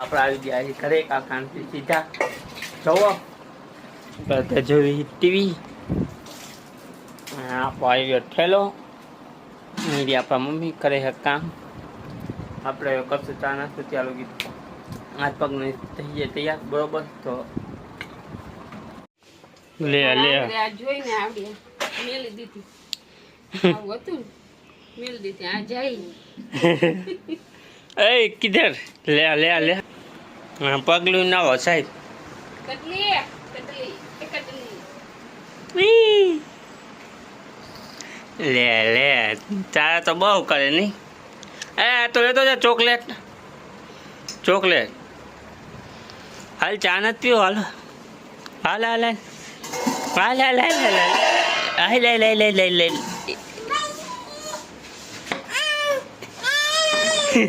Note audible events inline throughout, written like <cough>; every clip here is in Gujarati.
આપણે આવી ગયા છીએ ઘરે કાકાથી સીધા જોવો ટીવી. આપણો આવી ઠેલો. અહીં આપણા મમ્મી કરે છે કામ. આપણે કરશું ચા નાસ્તો ચાલુ કીધું. હાથ પગને થઈએ તૈયાર બરોબર? તો લે લે. આ જોઈને આવડે મેલી દીધી. <laughs> આવું હતું મેલી દીધી. આ જાય <laughs> એ કિધર. લે લે લે. પગલું ના હો સાહેબ. લે લે. તારા તો બહુ કરે નહીં એ તો લેતો જા ચોકલેટ. ચોકલેટ. હાલ ચા નથી પીવો હાલ. હાલ હાલ હાલ. હાલ હાલ હાલ હાલ હાલ. હાલ હાલ લે લે લે લે તો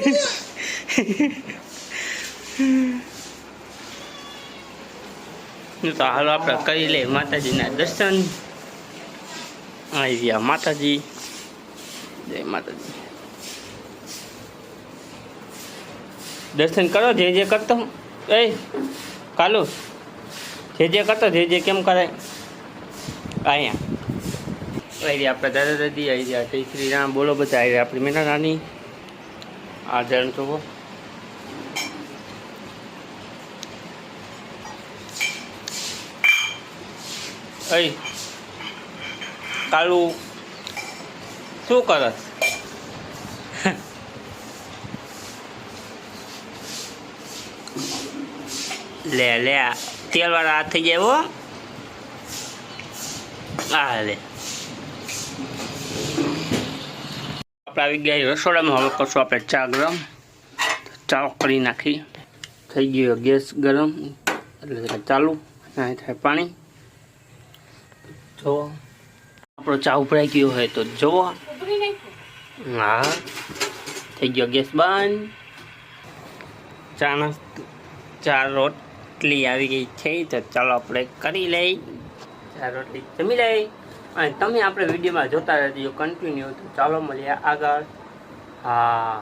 હાલો આપણે કરી લઈએ માતાજીના દર્શન. આવી ગયા માતાજી. જય માતાજી. દર્શન કરો, જે જે કરતો એ, કાલુ. જે જે કરતો, જે જે કેમ કરાય અહીંયા. આવી આપણે દાદા દાદી, આવી ગયા જય શ્રી રામ. બોલો બધા, આવી રહ્યા આપણી મેના નાની. જણ જોવો અય કાળુ શું કરસ લે લે, આ તેલ વાળા હાથ થઈ જાય આ લે. આપણે આવી ગયા રસોડામાં હવે કરશું આપણે ચા ગરમ. ચા કરી નાખી. થઈ ગયો ગેસ ગરમ. એટલે ચાલુ. અહીં થાય પાણી. જો આપણો ચા ઉભરાઈ ગયો હોય તો જુઓ હા. થઈ ગયો ગેસ બંધ. ચાના ચાર રોટલી આવી ગઈ છે. તો ચાલો આપણે કરી લઈ. ચાર રોટલી જમી લઈ. અને તમે આપણે વિડીયોમાં જોતા રહેજો કન્ટિન્યુ તો ચાલો મળીએ આગળ. હા.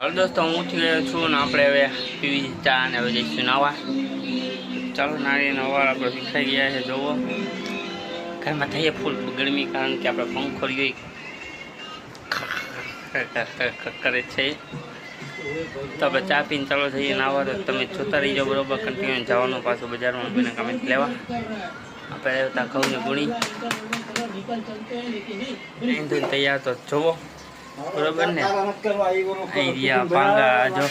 હાલો દોસ્તો, હું ઉઠી ગયો છું ને આપણે હવે પીવી ચા ને હવે જઈશું નવા. ચાલો નાળી નવા આપણે શીખાઈ ગયા છે, જોવો. ઘરમાં થઈએ ફૂલ ગરમી કારણ કે આપણે પંખો રહ્યો. કરે છે. તો આપણે ચા પીને ચાલો થઈએ નાવા, તો તમે જોતા રહીજો બરોબર કન્ટિન્યુ જવાનું પાછું બજારમાં મમ્મીને કામે લેવા. આપણે ત્યાં ઘઉંને ગુણી તૈયાર તો જોવો. બરોબર ને? અહીં રહ્યા પાંગા જો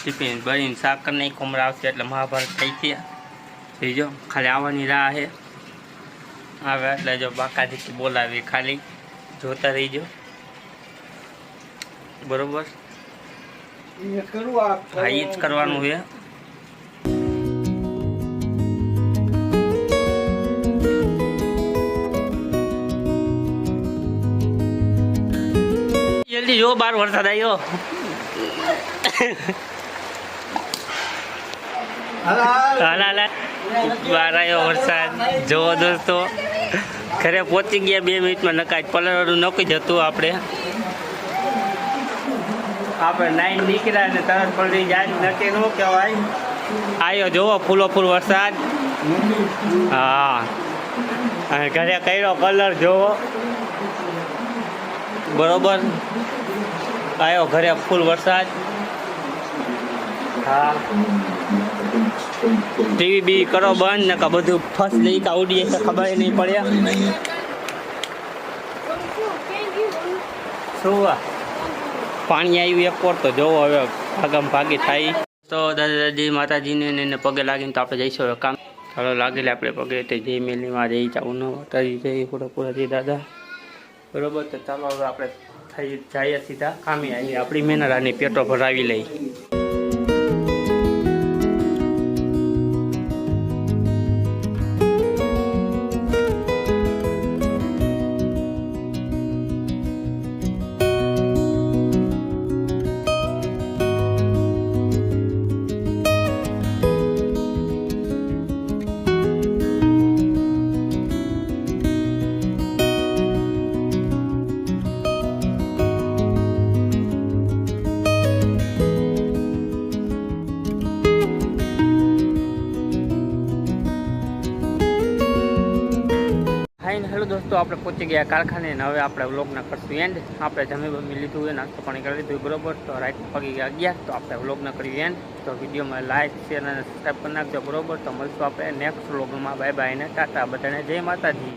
ટિફિન ભરીને સાકર નહીં કોમરા આવશે એટલે મહાભારત થઈ ગયા. થઈ જો ખાલી આવવાની રાહ છે. આવે એટલે જો બાકાથી બોલાવી ખાલી જોતા રહીજો. બરોબર? હા એ જ કરવાનું છે. જલ્દી જો બાર વરસાદ આવ્યો બાર આવ્યો વરસાદ. જોવો દોસ્તો. ઘરે પહોંચી ગયા બે મિનિટમાં નકાજ પલરવાનું નક્કી જ હતું આપણે. આપણે નાઈન નીકળ્યા ને તરત પલરી જાય નક્કી ન કહેવાય. આવ્યો જોવો ફૂલો ફૂલ વરસાદ. હા. અને ઘરે કર્યો કલર જોવો બરોબર. આવ્યો ઘરે ફૂલ વરસાદ. હા. ટીવી બી કરો બંધ ને કા બધું ફર્સ્ટ લઈ કા ઉડીએ તો ખબર નહીં પડે. શું પાણી આવ્યું એક વાર તો જોવો હવે ભાગમ ભાગી થાય. તો દાદા દાદી, માતાજીને એને પગે લાગીને તો આપણે જઈશું હવે કામ. ચાલો લાગેલા આપણે પગે તે જય મેલીમાં જઈ જાવું ન તારી જઈ પૂરા પૂરા જઈ દાદા. બરોબર, તો ચાલો હવે આપણે થઈ જઈએ સીધા. કામે આવીએ આપણી મેનરાની પેટો ભરાવી લઈ. તો આપણે પહોંચી ગયા કારખાને ને હવે આપણે વ્લોગના કરશું એન્ડ આપણે જમી બમી લીધું હોય નાસ્તો પાણી કરી લીધું બરોબર. તો રાઈટ પગી ગયા અગિયાર. તો આપણે વ્લોગના કરીએ એન્ડ તો વિડીયોમાં લાઈક શેર અને સબસ્ક્રાઈબ કરી નાખજો, બરોબર. તો મળશું આપણે નેક્સ્ટ વ્લોગમાં. બાય બાય અને ટાટા, બધાને જય માતાજી.